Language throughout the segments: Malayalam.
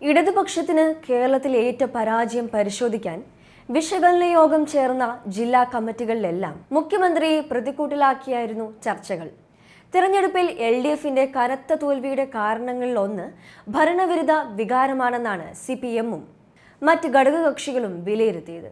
ഇടതുപക്ഷത്തിന് കേരളത്തിൽ ഏറ്റ പരാജയം പരിശോധിക്കാൻ വിശകലന യോഗം ചേർന്ന ജില്ലാ കമ്മിറ്റികളിലെല്ലാം മുഖ്യമന്ത്രിയെ പ്രതിക്കൂട്ടിലാക്കിയായിരുന്നു ചർച്ചകൾ. തിരഞ്ഞെടുപ്പിൽ എൽ ഡി എഫിന്റെ കനത്ത തോൽവിയുടെ കാരണങ്ങളിൽ ഒന്ന് ഭരണവിരുദ്ധ വികാരമാണെന്നാണ് സി പി എമ്മും മറ്റ് ഘടകകക്ഷികളും വിലയിരുത്തിയത്.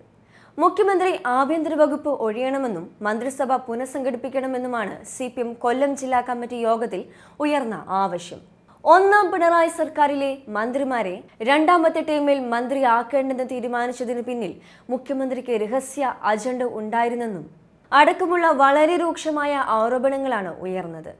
മുഖ്യമന്ത്രി ആഭ്യന്തര വകുപ്പ് ഒഴിയണമെന്നും മന്ത്രിസഭ പുനഃസംഘടിപ്പിക്കണമെന്നുമാണ് സി കൊല്ലം ജില്ലാ കമ്മിറ്റി യോഗത്തിൽ ഉയർന്ന ആവശ്യം. ഒന്നാം പിണറായി സർക്കാരിലെ മന്ത്രിമാരെ രണ്ടാമത്തെ ടീമിൽ മന്ത്രിയാക്കേണ്ടെന്ന് തീരുമാനിച്ചതിന് പിന്നിൽ മുഖ്യമന്ത്രിക്ക് രഹസ്യ അജണ്ട ഉണ്ടായിരുന്നെന്നും അടക്കമുള്ള വളരെ രൂക്ഷമായ ആരോപണങ്ങളാണ് ഉയർന്നത്.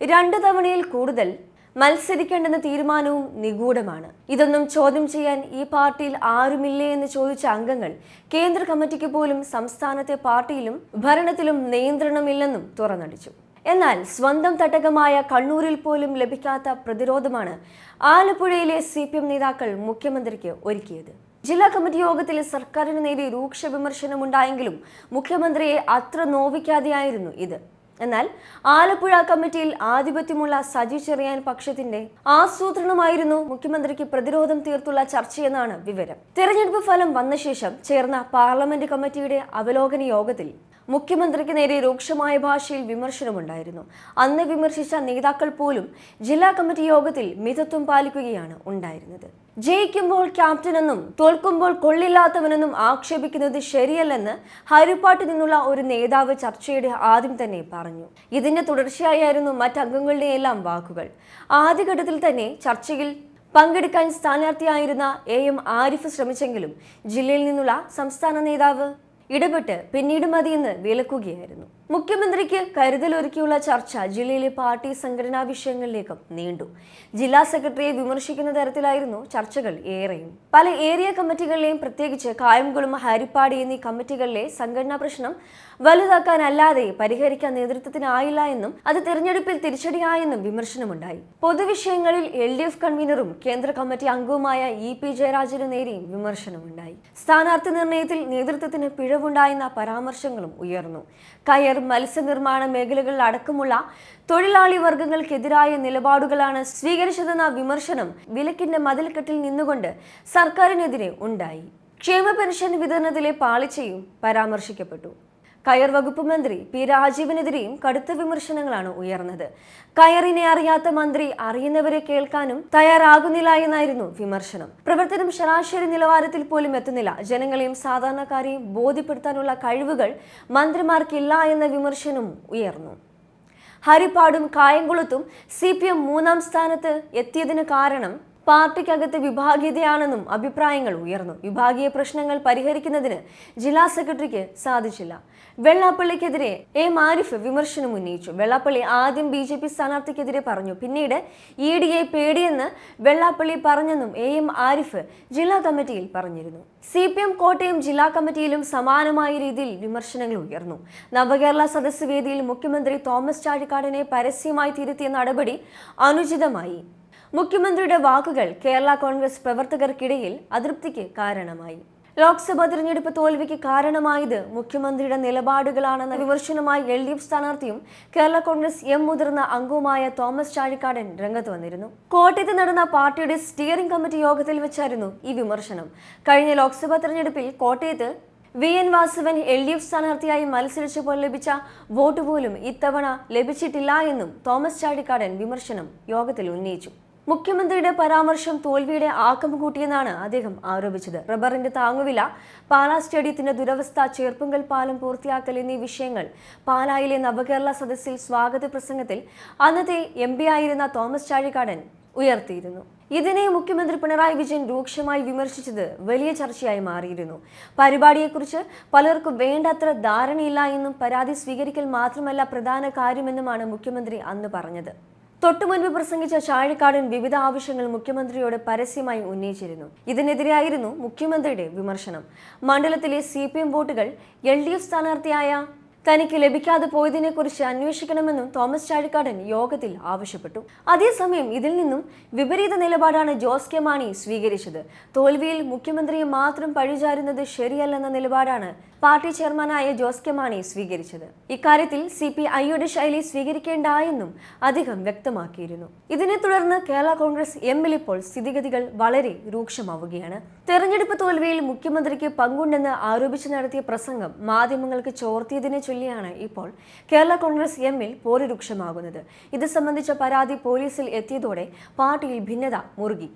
രണ്ട് തവണയിൽ കൂടുതൽ മത്സരിക്കേണ്ടെന്ന തീരുമാനവും നിഗൂഢമാണ്. ഇതൊന്നും ചോദ്യം ചെയ്യാൻ ഈ പാർട്ടിയിൽ ആരുമില്ലേ എന്ന് ചോദിച്ച അംഗങ്ങൾ കേന്ദ്ര കമ്മിറ്റിക്ക് പോലും സംസ്ഥാനത്തെ പാർട്ടിയിലും ഭരണത്തിലും നിയന്ത്രണമില്ലെന്നും തുറന്നടിച്ചു. എന്നാൽ സ്വന്തം തട്ടകമായ കണ്ണൂരിൽ പോലും ലഭിക്കാത്ത പ്രതിരോധമാണ് ആലപ്പുഴയിലെ സി പി എം നേതാക്കൾ മുഖ്യമന്ത്രിക്ക് ഒരുക്കിയത്. ജില്ലാ കമ്മിറ്റി യോഗത്തിൽ സർക്കാരിന് നേരെ രൂക്ഷ വിമർശനമുണ്ടായെങ്കിലും മുഖ്യമന്ത്രിയെ അത്ര നോവിക്കാതെയായിരുന്നു ഇത്. എന്നാൽ ആലപ്പുഴ കമ്മിറ്റിയിൽ ആധിപത്യമുള്ള സജി ചെറിയാൻ പക്ഷത്തിന്റെ ആസൂത്രണമായിരുന്നു മുഖ്യമന്ത്രിക്ക് പ്രതിരോധം തീർത്തുള്ള ചർച്ചയെന്നാണ് വിവരം. തെരഞ്ഞെടുപ്പ് ഫലം വന്ന ശേഷം ചേർന്ന പാർലമെന്റ് കമ്മിറ്റിയുടെ അവലോകന യോഗത്തിൽ മുഖ്യമന്ത്രിക്ക് നേരെ രൂക്ഷമായ ഭാഷയിൽ വിമർശനമുണ്ടായിരുന്നു. അന്ന് വിമർശിച്ച നേതാക്കൾ പോലും ജില്ലാ കമ്മിറ്റി യോഗത്തിൽ മിതത്വം പാലിക്കുകയാണ് ഉണ്ടായിരുന്നത്. ജയിക്കുമ്പോൾ ക്യാപ്റ്റനെന്നും തോൽക്കുമ്പോൾ കൊള്ളില്ലാത്തവനെന്നും ആക്ഷേപിക്കുന്നത് ശരിയല്ലെന്ന് ഹരിപ്പാട്ടിൽ നിന്നുള്ള ഒരു നേതാവ് ചർച്ചയുടെ ആദ്യം തന്നെ പറഞ്ഞു. ഇതിന്റെ തുടർച്ചയായിരുന്നു മറ്റംഗങ്ങളുടെ എല്ലാം വാക്കുകൾ. ആദ്യഘട്ടത്തിൽ തന്നെ ചർച്ചയിൽ പങ്കെടുക്കാൻ സ്ഥാനാർത്ഥിയായിരുന്ന എ എം ആരിഫ് ശ്രമിച്ചെങ്കിലും ജില്ലയിൽ നിന്നുള്ള സംസ്ഥാന നേതാവ് ഇടപെട്ട് പിന്നീട് മതിയെന്ന് വിലക്കുകയായിരുന്നു. മുഖ്യമന്ത്രിക്ക് കരുതലൊരുക്കിയുള്ള ചർച്ച ജില്ലയിലെ പാർട്ടി സംഘടനാ വിഷയങ്ങളിലേക്കും നീണ്ടു. ജില്ലാ സെക്രട്ടറിയെ വിമർശിക്കുന്ന തരത്തിലായിരുന്നു ചർച്ചകൾ ഏറെയും. പല ഏരിയ കമ്മിറ്റികളിലെയും പ്രത്യേകിച്ച് കായംകുളം ഹരിപ്പാട് എന്നീ കമ്മിറ്റികളിലെ സംഘടനാ പ്രശ്നം വലുതാക്കാനല്ലാതെ പരിഹരിക്കാൻ നേതൃത്വത്തിനായില്ല എന്നും അത് തിരഞ്ഞെടുപ്പിൽ തിരിച്ചടിയായെന്നും വിമർശനമുണ്ടായി. പൊതുവിഷയങ്ങളിൽ എൽ ഡി എഫ് കൺവീനറും കേന്ദ്ര കമ്മിറ്റി അംഗവുമായ ഇ പി ജയരാജന് നേരെയും വിമർശനമുണ്ടായി. സ്ഥാനാർത്ഥി നിർണയത്തിൽ നേതൃത്വത്തിന് പിഴവുണ്ടായെന്ന പരാമർശങ്ങളും ഉയർന്നു. കയർ മത്സ്യനിർമ്മാണ മേഖലകളിൽ അടക്കമുള്ള തൊഴിലാളി വർഗങ്ങൾക്കെതിരായ നിലപാടുകളാണ് സ്വീകരിച്ചതെന്ന വിമർശനം വിലക്കിന്റെ മതിൽക്കെട്ടിൽ നിന്നുകൊണ്ട് സർക്കാരിനെതിരെ ഉണ്ടായി. ക്ഷേമ പെൻഷൻ വിതരണത്തിലെ പാളിച്ചയും പരാമർശിക്കപ്പെട്ടു. കയർ വകുപ്പ് മന്ത്രി പി രാജീവിനെതിരെയും കടുത്ത വിമർശനങ്ങളാണ് ഉയർന്നത്. കയറിനെ അറിയാത്ത മന്ത്രി അറിയുന്നവരെ കേൾക്കാനും തയ്യാറാകുന്നില്ല എന്നായിരുന്നു വിമർശനം. പ്രവർത്തനം ശരാശരി നിലവാരത്തിൽ പോലും എത്തുന്നില്ല. ജനങ്ങളെയും സാധാരണക്കാരെയും ബോധ്യപ്പെടുത്താനുള്ള കഴിവുകൾ മന്ത്രിമാർക്കില്ല എന്ന വിമർശനവും ഉയർന്നു. ഹരിപ്പാടും കായംകുളത്തും സി പി എം മൂന്നാം സ്ഥാനത്ത് എത്തിയതിന് കാരണം പാർട്ടിക്കകത്ത് വിഭാഗീയതയാണെന്നും അഭിപ്രായങ്ങൾ ഉയർന്നു. വിഭാഗീയ പ്രശ്നങ്ങൾ പരിഹരിക്കുന്നതിന് ജില്ലാ സെക്രട്ടറിക്ക് സാധിച്ചില്ല. വെള്ളാപ്പള്ളിക്കെതിരെ എ മാരിഫ് വിമർശനം ഉന്നയിച്ചു. വെള്ളാപ്പള്ളി ആദ്യം ബി ജെ പി സ്ഥാനാർത്ഥിക്കെതിരെ പറഞ്ഞു. പിന്നീട് ഇ ഡി എ പേടിയെന്ന് വെള്ളാപ്പള്ളി പറഞ്ഞെന്നും എ എം ആരിഫ് ജില്ലാ കമ്മിറ്റിയിൽ പറഞ്ഞിരുന്നു. സി പി എം കോട്ടയം ജില്ലാ കമ്മിറ്റിയിലും സമാനമായ രീതിയിൽ വിമർശനങ്ങൾ ഉയർന്നു. നവകേരള സദസ്സ് വേദിയിൽ മുഖ്യമന്ത്രി തോമസ് ചാഴിക്കാടിനെ പരസ്യമായി തിരുത്തിയ നടപടി അനുചിതമായി. മുഖ്യമന്ത്രിയുടെ വാക്കുകൾ കേരള കോൺഗ്രസ് പ്രവർത്തകർക്കിടയിൽ അതൃപ്തിക്ക് കാരണമായി. ലോക്സഭാ തിരഞ്ഞെടുപ്പ് തോൽവിക്ക് കാരണമായത് മുഖ്യമന്ത്രിയുടെ നിലപാടുകളാണെന്ന വിമർശനമായി എൽ ഡി എഫ് സ്ഥാനാർത്ഥിയും കേരള കോൺഗ്രസ് എം മുതിർന്ന അംഗവുമായ തോമസ് ചാഴിക്കാടൻ രംഗത്ത് വന്നിരുന്നു. കോട്ടയത്ത് നടന്ന പാർട്ടിയുടെ സ്റ്റിയറിംഗ് കമ്മിറ്റി യോഗത്തിൽ വെച്ചായിരുന്നു ഈ വിമർശനം. കഴിഞ്ഞ ലോക്സഭാ തെരഞ്ഞെടുപ്പിൽ കോട്ടയത്ത് V N Vasavan L D F സ്ഥാനാർത്ഥിയായി മത്സരിച്ചപ്പോൾ ലഭിച്ച വോട്ട് പോലും ഇത്തവണ ലഭിച്ചിട്ടില്ല എന്നും തോമസ് ചാഴിക്കാടൻ വിമർശനം യോഗത്തിൽ ഉന്നയിച്ചു. മുഖ്യമന്ത്രിയുടെ പരാമർശം തോൽവിയുടെ ആക്കം കൂട്ടിയെന്നാണ് അദ്ദേഹം ആരോപിച്ചത്. റബ്ബറിന്റെ താങ്ങുവില പാലാ സ്റ്റേഡിയത്തിന്റെ ദുരവസ്ഥ ചേർപ്പുങ്കൽ പാലം പൂർത്തിയാക്കൽ എന്നീ വിഷയങ്ങൾ പാലായിലെ നവകേരള സദസ്സിൽ സ്വാഗത പ്രസംഗത്തിൽ അന്നത്തെ എം ആയിരുന്ന തോമസ് ചാഴിക്കാടൻ ഉയർത്തിയിരുന്നു. ഇതിനെ മുഖ്യമന്ത്രി പിണറായി വിജയൻ രൂക്ഷമായി വിമർശിച്ചത് വലിയ ചർച്ചയായി മാറിയിരുന്നു. പരിപാടിയെക്കുറിച്ച് പലർക്കും വേണ്ടത്ര ധാരണയില്ല എന്നും പരാതി സ്വീകരിക്കൽ മാത്രമല്ല പ്രധാന കാര്യമെന്നുമാണ് മുഖ്യമന്ത്രി അന്ന് പറഞ്ഞത്. തൊട്ടുമുൻപ് പ്രസംഗിച്ച ചാഴിക്കാടൻ വിവിധ ആവശ്യങ്ങൾ മുഖ്യമന്ത്രിയോട് പരസ്യമായി ഉന്നയിച്ചിരുന്നു. ഇതിനെതിരെയായിരുന്നു മുഖ്യമന്ത്രിയുടെ വിമർശനം. മണ്ഡലത്തിലെ സി പി എം വോട്ടുകൾ എൽ ഡി എഫ് സ്ഥാനാർത്ഥിയായ തനിക്ക് ലഭിക്കാതെ പോയതിനെക്കുറിച്ച് അന്വേഷിക്കണമെന്നും തോമസ് ചാഴിക്കാടൻ യോഗത്തിൽ ആവശ്യപ്പെട്ടു. അതേസമയം ഇതിൽ നിന്നും വിപരീത നിലപാടാണ് ജോസ് കെ മാണി സ്വീകരിച്ചത്. തോൽവിയിൽ മുഖ്യമന്ത്രിയെ മാത്രം പഴിചാരുന്നത് ശരിയല്ലെന്ന നിലപാടാണ് പാർട്ടി ചെയർമാനായ ജോസ് കെ മാണി സ്വീകരിച്ചത്. ഇക്കാര്യത്തിൽ സി പി ഐയുടെ ശൈലി സ്വീകരിക്കേണ്ടായെന്നും അദ്ദേഹം വ്യക്തമാക്കിയിരുന്നു. ഇതിനെ തുടർന്ന് കേരള കോൺഗ്രസ് എമ്മിൽ ഇപ്പോൾ സ്ഥിതിഗതികൾ വളരെ രൂക്ഷമാവുകയാണ്. തെരഞ്ഞെടുപ്പ് തോൽവിയിൽ മുഖ്യമന്ത്രിക്ക് പങ്കുണ്ടെന്ന് ആരോപിച്ച് നടത്തിയ പ്രസംഗം മാധ്യമങ്ങൾക്ക് ചോർത്തിയതിനെ ചൊല്ലിയാണ് ഇപ്പോൾ കേരള കോൺഗ്രസ് എമ്മിൽ പോരുരൂക്ഷമാകുന്നത് ഇത് സംബന്ധിച്ച പരാതി പോലീസിൽ എത്തിയതോടെ പാർട്ടിയിൽ ഭിന്നത മുറുകി.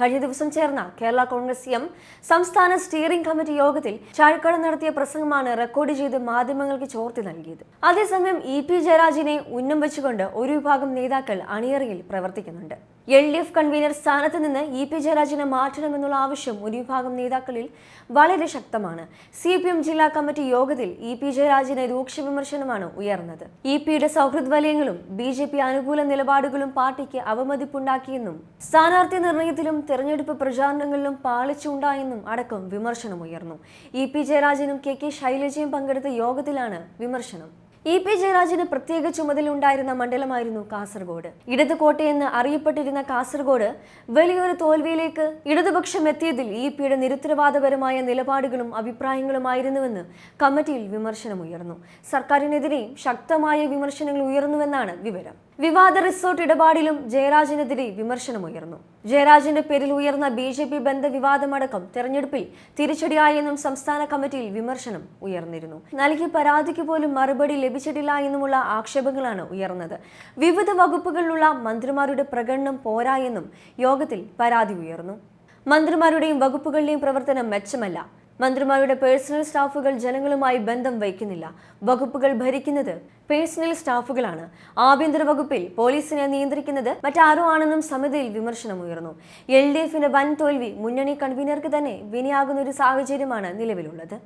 കഴിഞ്ഞ ദിവസം ചേർന്ന കേരള കോൺഗ്രസ് എം സംസ്ഥാന സ്റ്റിയറിംഗ് കമ്മിറ്റി യോഗത്തിൽ ചാഴക്കാട് നടത്തിയ പ്രസംഗമാണ് റെക്കോർഡ് ചെയ്ത് മാധ്യമങ്ങൾക്ക് ചോർത്തി നൽകിയത്. അതേസമയം ഇ പി ജയരാജിനെ ഉന്നം വെച്ചുകൊണ്ട് ഒരു വിഭാഗം നേതാക്കൾ അണിയറയിൽ പ്രവർത്തിക്കുന്നുണ്ട്. എൽ ഡി എഫ് കൺവീനർ സ്ഥാനത്ത് നിന്ന് ഇ പി ജയരാജിനെ മാറ്റണമെന്നുള്ള ആവശ്യം ഒരു വിഭാഗം നേതാക്കളിൽ വളരെ ശക്തമാണ്. സി പി എം ജില്ലാ കമ്മിറ്റി യോഗത്തിൽ ഇ പി ജയരാജിന് രൂക്ഷ വിമർശനമാണ് ഉയർന്നത്. ഇ പിയുടെ സൗഹൃദ വലയങ്ങളും ബി ജെ പി അനുകൂല നിലപാടുകളും പാർട്ടിക്ക് അവമതിപ്പുണ്ടാക്കിയെന്നും സ്ഥാനാർത്ഥി നിർണയത്തിലും തെരഞ്ഞെടുപ്പ് പ്രചാരണങ്ങളിലും പാളിച്ചുണ്ടായെന്നും അടക്കം വിമർശനമുയർന്നു. ഇ പി ജയരാജനും കെ കെ ശൈലജയും പങ്കെടുത്ത യോഗത്തിലാണ് വിമർശനം. ഇ പി ജയരാജന് പ്രത്യേക ചുമതലയുണ്ടായിരുന്ന മണ്ഡലമായിരുന്നു കാസർഗോഡ്. ഇടത് കോട്ടയെന്ന് അറിയപ്പെട്ടിരുന്ന കാസർഗോഡ് വലിയൊരു തോൽവിയിലേക്ക് ഇടതുപക്ഷം എത്തിയതിൽ ഇ പിയുടെ നിരുത്തരവാദപരമായ നിലപാടുകളും അഭിപ്രായങ്ങളുമായിരുന്നുവെന്ന് കമ്മിറ്റിയിൽ വിമർശനമുയർന്നു. സർക്കാരിനെതിരെയും ശക്തമായ വിമർശനങ്ങൾ ഉയർന്നുവെന്നാണ് വിവരം. വിവാദ റിസോർട്ട് ഇടപാടിലും ജയരാജനെതിരെ വിമർശനമുയർന്നു ജയരാജന്റെ പേരിൽ ഉയർന്ന ബി ജെ പി ബന്ധ വിവാദമടക്കം തെരഞ്ഞെടുപ്പിൽ തിരിച്ചടിയായെന്നും സംസ്ഥാന കമ്മിറ്റിയിൽ വിമർശനം ഉയർന്നിരുന്നു. നൽകിയ പരാതിക്ക് പോലും മറുപടി ലഭിച്ചിട്ടില്ല എന്നുമുള്ള ആക്ഷേപങ്ങളാണ് ഉയർന്നത്. വിവിധ വകുപ്പുകളിലുള്ള മന്ത്രിമാരുടെ പ്രകടനം പോരായെന്നും യോഗത്തിൽ പരാതി ഉയർന്നു. മന്ത്രിമാരുടെയും വകുപ്പുകളുടെയും പ്രവർത്തനം മെച്ചമല്ല. മന്ത്രിമാരുടെ പേഴ്സണൽ സ്റ്റാഫുകൾ ജനങ്ങളുമായി ബന്ധം വയ്ക്കുന്നില്ല. വകുപ്പുകൾ ഭരിക്കുന്നത് പേഴ്സണൽ സ്റ്റാഫുകളാണ്. ആഭ്യന്തര വകുപ്പിൽ പോലീസിനെ നിയന്ത്രിക്കുന്നത് മറ്റാരോ ആണെന്നും സമിതിയിൽ വിമർശനമുയർന്നു എൽ ഡി എഫിന്റെ വൻ തോൽവി മുന്നണി കൺവീനർക്ക് തന്നെ വിനയാകുന്ന ഒരു സാഹചര്യമാണ് നിലവിലുള്ളത്.